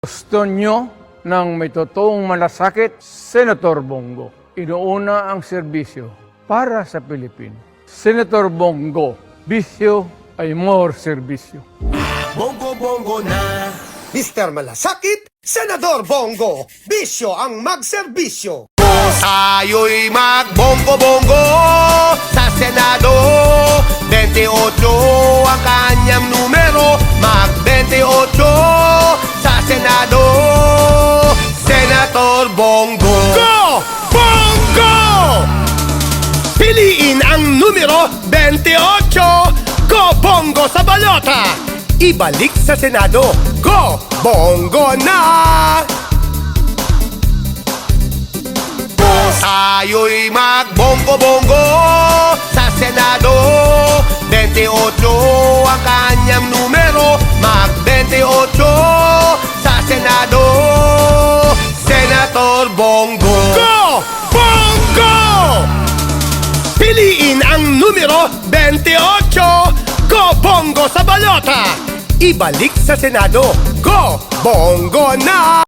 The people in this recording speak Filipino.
Gusto nyo ng may totoong malasakit, Senator Bongo. Inuuna ang serbisyo para sa Pilipino. Senator Bongo, bisyo ay more serbisyo. Bongo Bongo na Mr. Malasakit, Senador Bongo, bisyo ang magserbisyo. Tayo'y magbonggo-bongo sa Senado 28 Bongo Go! Bongo! Piliin ang numero 28 Go Bongo sa balota Ibalik sa Senado Go Bongo na! Tayo'y magbonggo-bongo sa Senado 28 ang kanyang numero Bongo Go! Bongo! Piliin ang numero 28 Go Bongo sa balota Ibalik sa Senado Go Bongo na!